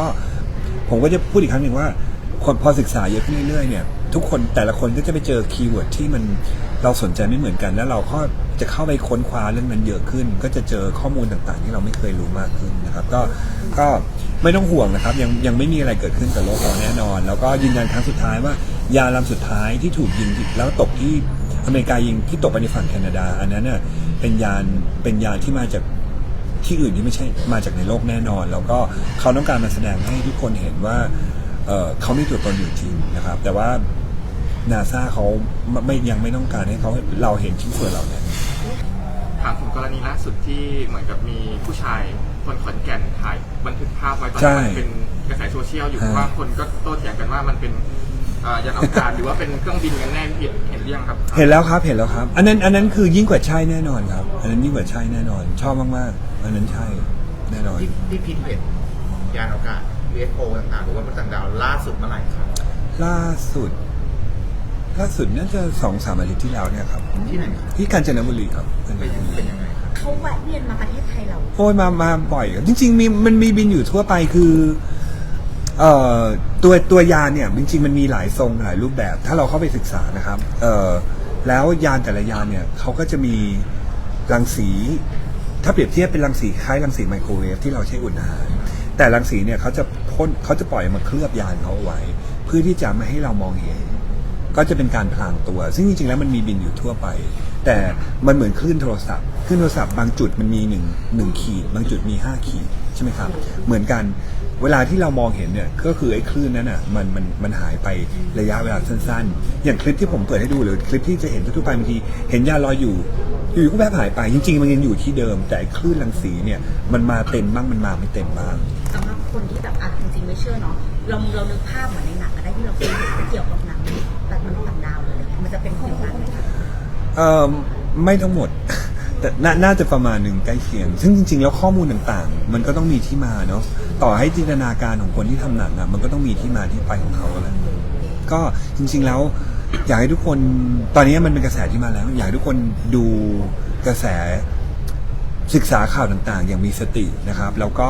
ก็ผมก็จะพูดอีกครั้งหนึ่งว่าคนพอศึกษาเยอะขึ้นเรื่อยๆเนี่ยทุกคนแต่ละคนก็จะไปเจอคีย์เวิร์ดที่มันเราสนใจไม่เหมือนกัน แล้วเราก็จะเข้าไปค้นคว้าเรื่องนั้นเยอะขึ้น ก็จะเจอข้อมูลต่างๆ ที่เราไม่เคยรู้มากขึ้นนะครับ ก็ก็ไม่ต้องห่วงนะครับ ยังยังไม่มีอะไรเกิดขึ้นกับโลกเราแน่นอน แล้วก็ยืนยันครั้งสุดท้ายว่ายาลำสุดท้ายที่ถูกยิงแล้วตกที่อเมริกายิงที่ตกไปในฝั่งแคนาดา อันนั้นเน่ะเป็นยานเป็นยานที่มาจาก ที่อื่นที่ไม่ใช่มาจากในโลกแน่นอน แล้วก็เขาต้องการมาแสดงให้ทุกคนเห็นว่าเอ่อเขามีตัวตนอยู่จริงนะครับ แต่ว่านาซาเขาไม่ไม่ยังไม่ต้องการให้เขาเราเห็นชิ้นส่วนเหล่านั้นถามถึงกรณีล่าสุดที่เหมือนกับมีผู้ชายคนขอนแก่นถ่ายบันทึกภาพไว้ตอนใช่นี้มันเป็นกระแสโซเชียลอยู่ฮะว่าคนก็โต้เถียงกันว่ามันเป็น อ่ายานอวกาศหรือว่าเป็นเครื่องบินกันแน่พี่เห็นหรือยังครับเห็นแล้วครับเห็นแล้วครับ อันนั้นอันนั้นคือยิ่งกว่าใช่แน่นอนครับ อันนั้นยิ่งกว่าใช่แน่นอน ชอบมากๆ อันนั้นใช่แน่นอน ที่ที่พิมพ์เห็นยานอวกาศ UFO ต่างๆหรือว่ามนุษย์ต่างดาวล่าสุดเมื่อไหร่ครับ ล่าสุด ล่าสุดน่าจะสองสามอาทิตย์ที่แล้วเนี่ยครับที่ไหนครับที่กาญจนบุรีครับกาญจเป็นนบุรีเป็นยังไงครับเขาแวะเวียนมาประเทศไทยเรา โอ้ยมามาบ่อยอะจริง ๆ มีมันมีบินอยู่ทั่วไปคือ เอ่อตัวตัวยานเนี่ยจริงๆมันมีหลายทรงหลายรูปแบบ ถ้าเราเข้าไปศึกษานะครับเอ่อแล้วยานแต่ละยานเนี่ยเขาก็จะมีรังสี ถ้าเปรียบเทียบเป็นรังสีคล้ายรังสีไมโครเวฟที่เราใช้อุ่นอาหารแต่รังสีเนี่ยเขาจะพ่นเขาจะปล่อยมาเคลือบยานเขาเอาไว้ เพื่อที่จะไม่ให้เรามองเห็น ก็จะเป็นการพลางตัว ซึ่งจริงๆแล้วมันมีบินอยู่ทั่วไป แต่มันเหมือนคลื่นโทรศัพท์คลื่นโทรศัพท์บางจุดมันมีหนึ่งหนึ่งขีด บางจุดมีห้าขีด ใช่ไหมครับ เหมือนกันเวลาที่เรามองเห็นเนี่ยก็คือไอ้คลื่นนั้นอะมันมันมันหายไประยะเวลาสั้นๆ อย่างคลิปที่ผมเปิดให้ดูหรือคลิปที่จะเห็นทั่วๆไปบางทีเห็นยานลอยอยู่อยู่ก็แวบหายไปจริงๆมันยังอยู่ที่เดิม แต่ไอ้คลื่นรังสีเนี่ยมันมาเต็มบ้างมันมาไม่เต็มบ้างสำหรับคนที่แบบอะจริงๆไม่เชื่อเนาะเราเรานึกภาพเหมือนในหนังก็ได้ที่เราเคยเห็นเกี่ยวกับหนังแบบมนุษย์ต่างดาวเลยอะไรเงี้ยมันจะเป็นฟิลนั้นไหมคะเอ่อไม่ทั้งหมด แต่นน่าจะประมาณหนึ่งใกล้เคียง ซึ่งจริง ๆ แล้วข้อมูลต่างๆ มันก็ต้องมีที่มาเนาะต่อให้จินตนาการของคนที่ทำหนังอะมันก็ต้องมีที่มาที่ไปของเขาแหละก็จริง ๆแล้ว อยากให้ทุกคนตอนนี้มันเป็นกระแสที่มาแล้ว อยากให้ทุกคนดูกระแส ศึกษาข่าวต่างๆ อย่างมีสตินะครับ แล้วก็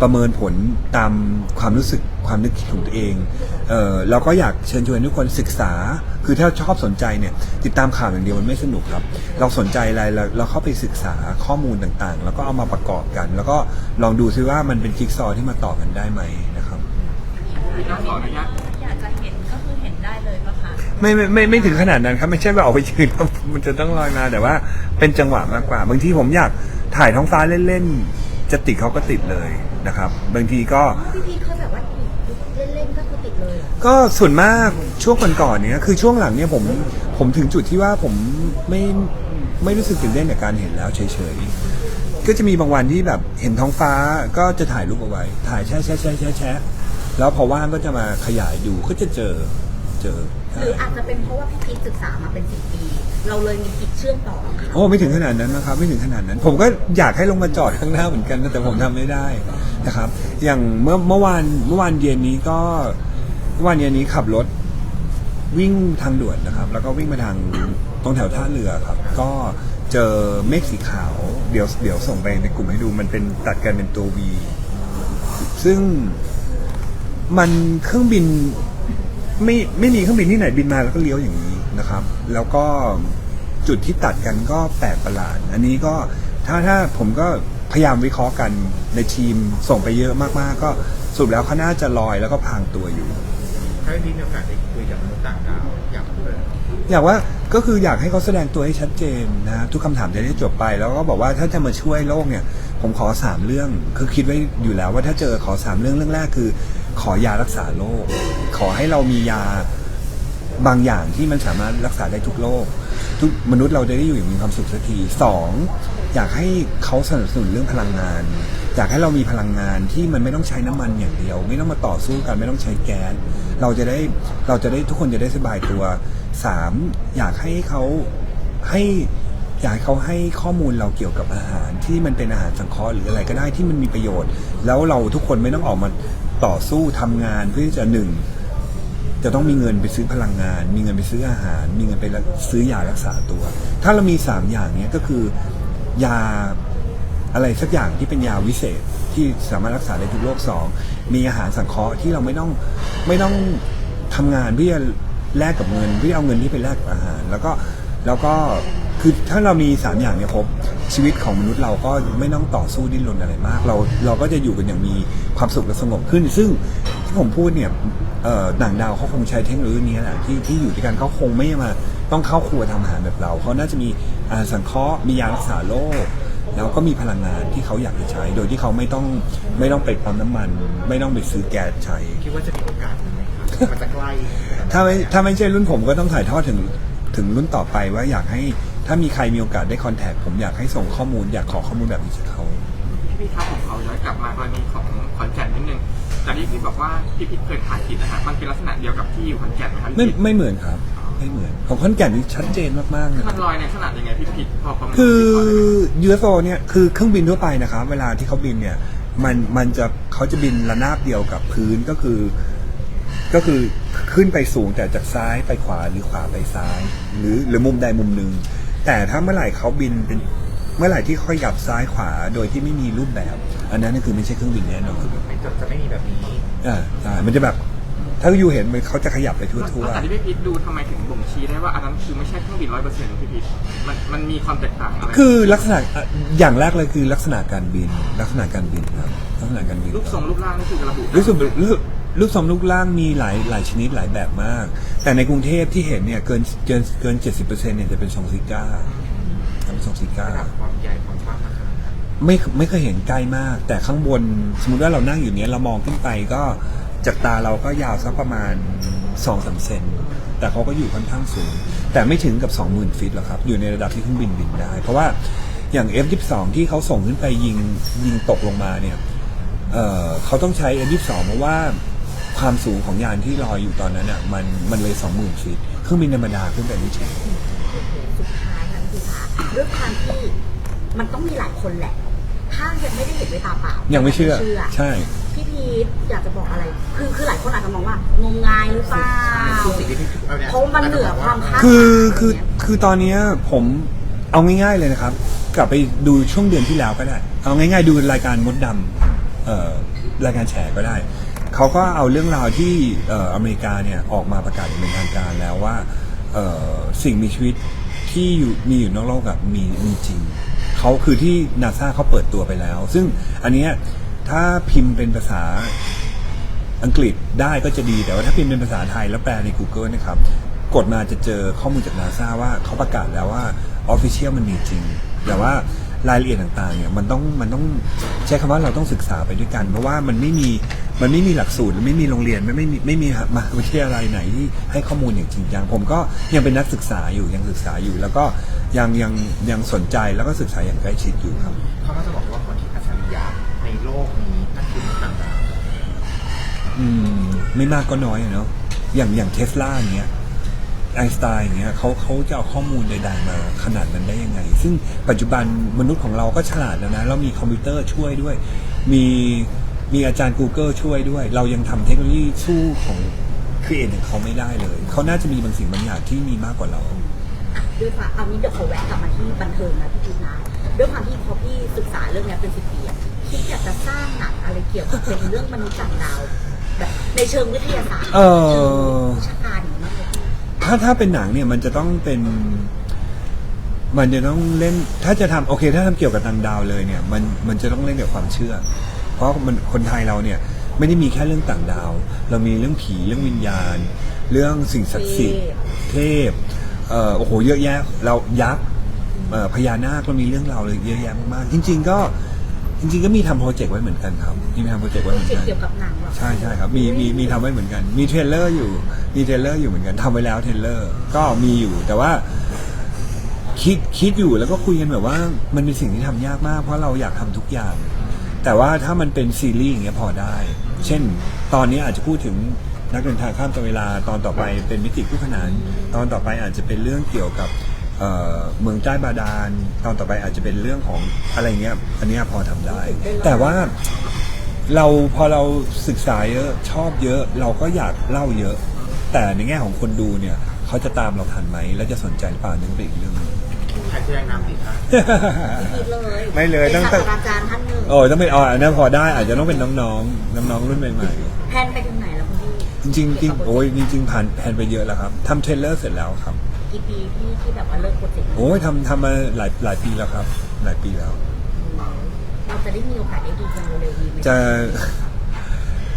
ประเมินผลตามความรู้สึกความนึกคิดของตัวเองเออเราก็อยากเชิญชวนทุกคนศึกษา คือถ้าชอบสนใจเนี่ยติดตามข่าวอย่างเดียวมันไม่สนุกครับ เราสนใจอะไรเราเราเข้าไปศึกษาข้อมูลต่างๆ แล้วก็เอามาประกอบกัน แล้วก็ลองดูซิว่ามันเป็นจิ๊กซอว์ที่มาต่อกันได้ไหมนะครับน้องขออนุญาต ไม่ไม่ไม่ไม่ถึงขนาดนั้นครับ ไม่ใช่ว่าออกไปยืนแล้วมันจะต้องลอยมาแต่ว่า เป็นจังหวะมากกว่า บางทีผมอยากถ่ายท้องฟ้าเล่นๆจะติดเขาก็ติดเลยนะครับ บางทีก็ อ๋อพี่พีเขาแบบว่าเล่นๆก็คือติดเลยเหรอก็ส่วนมากช่วงก่อนๆเนี้ยคือช่วงหลังเนี่ยผมผมถึงจุดที่ว่าผมไม่ไม่รู้สึกตื่นเต้นกับการเห็นแล้วเฉยๆ ก็จะมีบางวันที่แบบเห็นท้องฟ้าก็จะถ่ายรูปเอาไว้ ถ่ายแช่แช่แช่แช่แช่แล้วพอว่างก็จะมาขยายดูก็จะเจอ เจอหรืออาจจะเป็นเพราะว่าพี่พีศึกษามาเป็นสิบปี เราเลยมีกิจเชื่อมต่อกับเขาโอ้ไม่ถึงขนาดนั้นนะครับไม่ถึงขนาดนั้น ผมก็อยากให้ลงมาจอดข้างหน้าเหมือนกันนะแต่ผมทำไม่ได้นะครับ อย่างเมื่อเมื่อวานเมื่อวานเย็นนี้ก็เมื่อวานเย็นนี้ขับรถวิ่งทางด่วนนะครับ แล้วก็วิ่งมาทางตรงแถวท่าเรือครับ ก็เจอเมฆสีขาว เดี๋ยวเดี๋ยวส่งไปในกลุ่มให้ดูมันเป็นตัดกันเป็นตัววีซึ่งมันเครื่องบิน ไม่ไม่มีเครื่องบินที่ไหนบินมาแล้วก็เลี้ยวอย่างนี้นะครับ แล้วก็จุดที่ตัดกันก็แปลกประหลาด อันนี้ก็ถ้าถ้าผมก็พยายามวิเคราะห์กันในทีมส่งไปเยอะมากๆ ก็สรุปแล้วเขาน่าจะลอยแล้วก็พรางตัวอยู่ถ้าพี่มีโอกาสได้คุยกับมนุษย์ต่างดาวอยากพูดอะไรอยากว่าก็คืออยากให้เขาแสดงตัวให้ชัดเจนนะทุกคำถามจะได้จบไป แล้วก็บอกว่าถ้าจะมาช่วยโลกเนี่ย ผมขอสามเรื่องคือคิดไว้อยู่แล้วว่าถ้าเจอขอสามเรื่องเรื่องแรกคือ ขอยารักษาโรคขอให้เรามียาบางอย่างที่มันสามารถรักษาได้ทุกโรคทุกมนุษย์เราจะได้อยู่อย่างมีความสุขสักทีสองอยากให้เขาสนับสนุนเรื่องพลังงาน อยากให้เรามีพลังงานที่มันไม่ต้องใช้น้ำมันอย่างเดียว ไม่ต้องมาต่อสู้กันไม่ต้องใช้แก๊สเราจะได้เราจะได้ทุกคนจะได้สบายตัวสามอยากให้เขาให้อยากให้เขาให้ข้อมูลเราเกี่ยวกับอาหารที่มันเป็นอาหารสังเคราะห์หรืออะไรก็ได้ที่มันมีประโยชน์ แล้วเราทุกคนไม่ต้องออกมา ต่อสู้ทำงานเพื่อที่จะหนึ่งจะต้องมีเงินไปซื้อพลังงาน มีเงินไปซื้ออาหาร มีเงินไปซื้อยารักษาตัว ถ้าเรามีสามอย่างนี้ก็คือยาอะไรสักอย่างที่เป็นยาวิเศษที่สามารถรักษาได้ทุกโรคสองมีอาหารสังเคราะห์ที่เราไม่ต้องไม่ต้องทำงานเพื่อแลกกับเงินเพื่อเอาเงินที่ไปแลกกับอาหาร แล้วก็แล้วก็ คือถ้าเรามีสามอย่างเนี้ครบชีวิตของมนุษย์เราก็ไม่ต้องต่อสู้ดิ้นรนอะไรมาก เราเราก็จะอยู่กันอย่างมีความสุขและสงบขึ้น ซึ่งที่ผมพูดเนี่ยเอ่อต่างดาวเขาคงใช้เทคโนโลยีนี้แหละที่ที่อยู่ด้วยกันเขาคงไม่มาต้องเข้าครัวทำอาหารแบบเราเขาน่าจะมีอาหารสังเคราะห์มียารักษาโรคแล้วก็มีพลังงานที่เขาอยากจะใช้ โดยที่เขาไม่ต้องไม่ต้องไปปั๊มน้ำมัน ไม่ต้องไปซื้อแก๊สใช้ คิดว่าจะมีโอกาสไหมครับมันจะใกล้ถ้าไม่ถ้าไม่ใช่รุ่นผมก็ต้องถ่ายทอดถึงถึงรุ่นต่อไปว่าอยากให้ ถ้ามีใครมีโอกาสได้คอนแทคผมอยากให้ส่งข้อมูลอยากขอข้อมูลแบบนี้จากเขาพี่ครับผมเอาย้อนกลับมากรณีของขอนแก่นนิดนึงจากที่พี่บอกว่าพี่พิษเคยถ่ายติดนะฮะมันเป็นลักษณะเดียวกับที่อยู่ขอนแก่นไหมครับไม่พี่พิษไม่เหมือนครับไม่เหมือนของขอนแก่นนี่ชัดเจนมากๆเลยมันลอยในขนาดยังไงพี่พิษพอประมาณคือพี่ขได้ไหม UFO เนี่ยคือเครื่องบินทั่วไปนะครับเวลาที่เขาบินเนี่ยมันมันจะเขาจะบินระนาบเดียวกับพื้นก็คือ ก็คือขึ้นไปสูงแต่จากซ้ายไปขวาหรือขวาไปซ้าย หรือหรือมุมใดมุมหนึ่ง แต่ถ้าเมื่อไหร่เขาบินเป็นเมื่อไหร่ที่เขาขยับซ้ายขวาโดยที่ไม่มีรูปแบบ อันนั้นนคือไม่ใช่เครื่องบินแน่นอนไม่จะจะไม่มีแบบนี้อ่าใช่มันจะแบบ ถ้าอยู่เห็นมันเขาจะขยับไปทั่วแล้วแต่ที่พี่พิษดูทำไมถึงบ่งชี้ได้ว่าอันนั้นคือไม่ใช่เครื่องบินร้อยเปอร์เซ็นต์พี่พิษมันมันมีความแตกต่างอะไรๆคือลักษณะอะอย่างแรกเลยคือลักษณะการบิน ลักษณะการบินครับลักษณะการบินรูปทรงรูปร่างนี่คือระบุได้รูปทรงรูป รูปทรงรูปร่างมีหลายหลายชนิดหลายแบบมาก แต่ในกรุงเทพที่เห็นเนี่ยเกินเกินเกินเจ็ดสิบเปอร์เซ็นต์เนี่ยจะเป็นทรงซิก้าเป็นทรงซิก้าระดับความใหญ่ความกว้างมันขนาดนั้นไม่ไม่เคยเห็นใกล้มาก แต่ข้างบนสมมติว่าเรานั่งอยู่เนี้ยเรามองขึ้นไปก็จากตาเราก็ยาวสักประมาณ2อสเซนแต่เขาก็อยู่ค่อนข้างสูง แต่ไม่ถึงกับ 20,000 ฟิตหรอกครับ อยู่ในระดับที่เครื่องบินบินได้ เพราะว่าอย่าง F22 ที่เขาส่งขึ้นไปยิงยิงตกลงมาเนี่ยเอ่อเขาต้องใช้ F22 เพราะว่า ความสูงของยานที่ลอยอยู่ตอนนั้นอะมันมันเลย20,000ฟิตเครื่องบินธรรมดาขึ้นไปไม่ถึงสุดท้ายค่ะพี่ค่ะด้วยความที่มันต้องมีหลายคนแหละ ถ้ายังไม่ได้เห็นด้วยตาเปล่า ยัยังไม่เชื่อ ใช่ พี่พีทอยากจะบอกอะไร คือคือหลายคนอาจจะมองว่างมงายหรือเปล่าซึ่งสิ่งที่พี่เอาเนี่ยเพราะมันเหนือความคาดคือคือคือตอนเนี้ยผมเอาง่ายๆเลยนะครับ กลับไปดูช่วงเดือนที่แล้วก็ได้ เอาง่ายๆดูรายการมดดำเอ่อรายการแฉก็ได้ เขาก็เอาเรื่องราวที่เอออเมริกาเนี่ยออกมาประกาศอย่างเป็นทางการแล้วว่าสิ่งมีชีวิตที่อยู่มีอยู่นอกโลกอะมีมีจริง เขาคือที่นาซาเขาเปิดตัวไปแล้ว ซึ่งอันนี้ถ้าพิมพ์เป็นภาษาอังกฤษได้ก็จะดีแต่ว่าถ้าพิมพ์เป็นภาษาไทยแล้วแปลใน Google นะครับ กดมาจะเจอข้อมูลจากนาซาว่าเขาประกาศแล้วว่าออฟฟิเชียลมันมีจริง แต่ว่ารายละเอียดต่างๆเนี่ยมันต้องมันต้องใช้คำว่าเราต้องศึกษาไปด้วยกัน เพราะว่ามันไม่มี มันไม่มีหลักสูตรไม่มีโรงเรียนไม่ไม่มีไม่มีมหาวิทยาลัยไหนที่ให้ข้อมูลอย่างจริงจังผมก็ยังเป็นนักศึกษาอยู่ยังศึกษาอยู่ แล้วก็ยังยังยังสนใจแล้วก็ศึกษาอย่างใกล้ชิดอยู่ครับ เขาก็จะบอกว่าคนที่อัจฉริยะในโลกนี้นั่นคือมนุษย์ต่างดาวอืมไม่มากก็น้อยอะเนาะอย่างอย่างเทสลาอย่างเงี้ยไอน์สไตน์อย่างเงี้ยเขาเขาจะเอาข้อมูลใดๆมาขนาดนั้นได้ยังไง ซึ่งปัจจุบันมนุษย์ของเราก็ฉลาดแล้วนะ เรามีคอมพิวเตอร์ช่วยด้วย มี มีอาจารย์ Google ช่วยด้วย เรายังทำเทคโนโลยีสู้ของครีเอทของเขาไม่ได้เลย เขาน่าจะมีบางสิ่งบางอย่างที่มีมากกว่าเราอะด้วยความเอานี้เดี๋ยวขอแวะกลับมาที่บันเทิงนะพี่พีทนะด้วยความที่พอพี่ศึกษาเรื่องเนี้ยเป็นสิบปีอะคิดอยากจะสร้างหนังอะไรเกี่ยวกับเป็นเรื่องมนุษย์ต่างดาวแบบในเชิงวิทยาศาสตร์เอ่อเชิงวิชาการอย่างนี้มากเลยพี่ถ้าถ้าเป็นหนังเนี่ยมันจะต้องเป็น มันจะต้องเล่น ถ้าจะทำโอเค ถ้าทำเกี่ยวกับต่างดาวเลยเนี่ย มันมันจะต้องเล่นกับความเชื่อ เพราะมันคนไทยเราเนี่ยไม่ได้มีแค่เรื่องต่างดาว เรามีเรื่องผีเรื่องวิญญาณ เรื่องสิ่งศักดิ์สิทธิ์เทพเอ่อโอ้โหเยอะแยะ เรายักษ์เอ่อพญานาคเรามีเรื่องราวเลยเยอะแยะมากๆจริง ๆ ก็จริง ๆ ก็มีทำโปรเจกต์ไว้เหมือนกันครับมีทำโปรเจกต์ไว้เหมือนเกี่ยวกัน เกี่ยวกับหนังเหรอ ใช่ใช่ครับมีมีมีทำไว้เหมือนกัน มีเทรลเลอร์อยู่มีเทรลเลอร์อยู่เหมือนกันทำไว้แล้วเทรลเลอร์ก็มีอยู่ แต่ว่า คิดคิดอยู่แล้วก็คุยกันแบบว่า มันเป็นสิ่งที่ทำยากมาก เพราะเราอยากทำทุกอย่าง แต่ว่าถ้ามันเป็นซีรีส์อย่างเงี้ยพอได้ เช่น ตอนนี้อาจจะพูดถึงนักเดินทางข้ามกาลเวลาตอนต่อไปเป็นมิติคู่ขนานตอนต่อไปอาจจะเป็นเรื่องเกี่ยวกับเเมืองใต้บาดาลตอนต่อไปอาจจะเป็นเรื่องของอะไรเงี้ยอันเนี้ยพอทำได้ แต่ว่าเราพอเราศึกษาเยอะชอบเยอะ เราก็อยากเล่าเยอะ แต่ในแง่ของคนดูเนี่ยเขาจะตามเราทันไหมแล้วจะสนใจหรือเปล่านั่นเป็นอีกเรื่องนึง ใครแจ้งนำดีครับพี่พีทเลยไม่เลยเป็นตั้งแต่ศาสตราจารย์ท่านหนึ่งโอ้ยต้องเป็นอ๋ออันนั้นพอได้อาจจะต้องเป็นน้องๆน้องๆรุ่นใหม่แพนไปถึงไหนแล้วคุณพี่ๆจริงๆจริงโอ้ยจริงๆผ่านแผนไปเยอะแล้วครับทำเทรลเลอร์เสร็จแล้วครับ กี่ปีที่ที่แบบว่าเลิกโปรเจกต์นี้โอ้ยทำทำมาหลายหลายปีแล้วครับ หลายปีแล้ว เราจะได้มีโอกาสได้ดูกันเร็วๆนี้ไหมจะ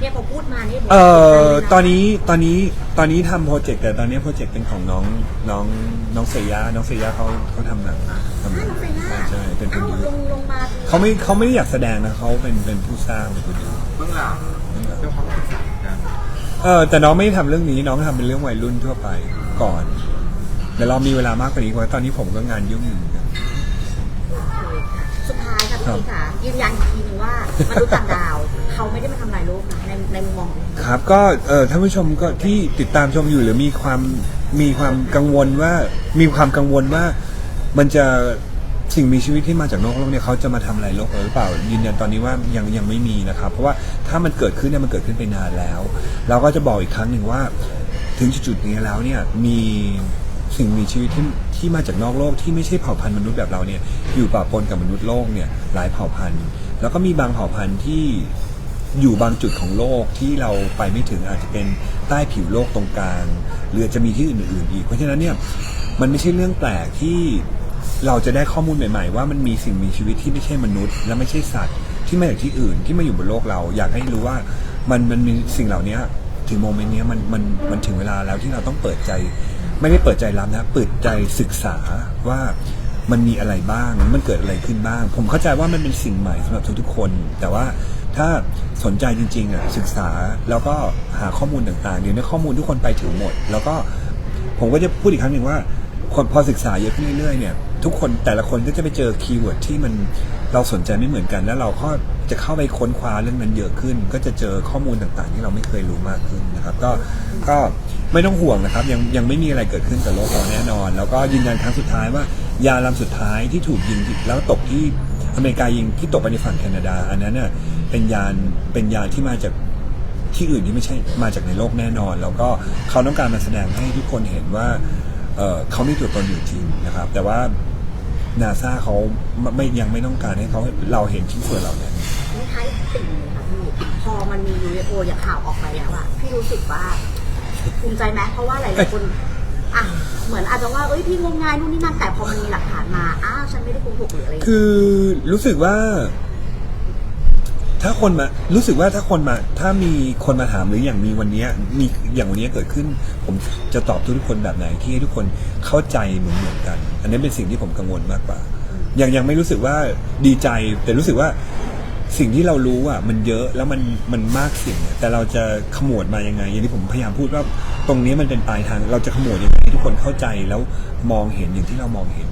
เนี่ยพอพูดมานี่เอ่อใจเลยะตอนนี้ตอนนี้ตอนนี้ทำโปรเจกต์แต่ตอนนี้โปรเจกต์เป็นของน้องน้องน้องเซย่าน้องเซย่าเขาเขาทำหนังทำหนัอ้าวน้องเซย่าใช่เป็นโปรเอ้าดิวลงลงมาเขาไม่เขาไม่ได้อยากแสดงนะเขาเป็นเป็นผู้สร้างเป็นโปรดิวเบื้องหลังเรื่องความศึกษากันเออแต่น้องไม่ได้ทำเรื่องนี้น้องทำเป็นเรื่องวัยรุ่นทั่วไปก่อนเดี๋ยวเรามีเวลามากกว่านี้เพราะตอนนี้ผมก็งานยุ่งอยู่เหมือนกันสุดท้ายค่ะ พี่พีค่ะยืนยันอีกทีนึงว่ามนุษย์ต่างดาว เขาไม่ได้มาทำลายโลกนะในในมุมมองของพี่ครับก็เออท่านผู้ชมก็ที่ติดตามชมอยู่หรือมีความมีความกังวลว่ามีความกังวลว่ามันจะสิ่งมีชีวิตที่มาจากนอกโลกเนี่ยเขาจะมาทำอะไรโลกเราหรือเปล่ายืนยันตอนนี้ว่ายังยังไม่มีนะครับ เพราะว่าถ้ามันเกิดขึ้นเนี่ยมันเกิดขึ้นไปนานแล้ว เราก็จะบอกอีกครั้งหนึ่งว่า ถึงจุดๆนี้แล้วเนี่ยมี สิ่งมีชีวิตที่ที่มาจากนอกโลกที่ไม่ใช่เผ่าพันธุ์มนุษย์แบบเราเนี่ยอยู่ปะปนกับมนุษย์โลกเนี่ยหลายเผ่าพันธุ์ แล้วก็มีบางเผ่าพันธุ์ที่อยู่บางจุดของโลกที่เราไปไม่ถึงอาจจะเป็นใต้ผิวโลกตรงกลางหรือจะมีที่อื่นๆอีก เพราะฉะนั้นเนี่ยมันไม่ใช่เรื่องแปลกที่เราจะได้ข้อมูลใหม่ ๆ ว่ามันมีสิ่งมีชีวิตที่ไม่ใช่มนุษย์ และไม่ใช่สัตว์ที่มาจากที่อื่นที่มาอยู่บนโลกเรา อยากให้รู้ว่ามันมันมีสิ่งเหล่านี้ถึงโมเมนต์นี้มันมันมันถึงเวลาแล้วที่เราต้องเปิดใจ ไม่ได้เปิดใจรับนะเปิดใจศึกษาว่ามันมีอะไรบ้างมันเกิดอะไรขึ้นบ้าง ผมเข้าใจว่ามันเป็นสิ่งใหม่สำหรับทุกๆคน แต่ว่าถ้าสนใจจริงๆอะศึกษาแล้วก็หาข้อมูลต่างๆเดี๋ยวนี้ข้อมูลทุกคนไปถึงหมด แล้วก็ผมก็จะพูดอีกครั้งหนึ่งว่าคนพอศึกษาเยอะขึ้นเรื่อยๆเนี่ยทุกคนแต่ละคนก็จะไปเจอคีย์เวิร์ดที่มันเราสนใจไม่เหมือนกัน แล้วเราก็จะเข้าไปค้นคว้าเรื่องนั้นเยอะขึ้น ก็จะเจอข้อมูลต่างๆ ที่เราไม่เคยรู้มากขึ้นนะครับ ก็ก็ ไม่ต้องห่วงนะครับ ยังยังไม่มีอะไรเกิดขึ้นกับโลกเราแน่นอน แล้วก็ยืนยันครั้งสุดท้ายว่า ยาลำสุดท้ายที่ถูกยิงแล้วตกที่อเมริกายิงที่ตกไปในฝั่งแคนาดา อันนั้นเน่ะเป็นยานเป็นยานที่มาจากที่อื่นที่ไม่ใช่มาจากในโลกแน่นอน แล้วก็เขาต้องการมาแสดงให้ทุกคนเห็นว่าเเขามีตัวตนอยู่จริงนะครับ แต่ว่านาซาเขาไม่ยังไม่ต้องการให้เขาเราเห็นชิ้นส่วนเหล่านั้นไม่ท้ายติ่งเลยค่ะพี่พอมันมี UFO อย่างข่าวออกไปแล้วอะพี่รู้สึกว่า ภูมิใจไหมเพราะว่าหลายๆคนอะเหมือนอาจจะว่าเอ้ยพี่งมงายนู่นนี่นั่นแต่พอมันมีหลักฐานมาอ้าวฉันไม่ได้โกหกหรืออะไรอย่างเงี้ยคือรู้สึกว่า ถ้าคนมารู้สึกว่าถ้าคนมา ถ้ามีคนมาถามหรืออย่างมีวันเนี้ยมีอย่างวันเนี้ยเกิดขึ้น ผมจะตอบทุกคนแบบไหนที่ให้ทุกคนเข้าใจเหมือนเหมือนกัน อันนี้เป็นสิ่งที่ผมกังวลมากกว่ายังยังไม่รู้สึกว่าดีใจ แต่รู้สึกว่า สิ่งที่เรารู้อะมันเยอะแล้วมันมันมากสิ่งแต่เราจะขมวดมายังไง อย่างที่ผมพยายามพูดว่าตรงนี้มันเป็นปลายทาง เราจะขมวดยังไงให้ทุกคนเข้าใจแล้วมองเห็นอย่างที่เรามองเห็น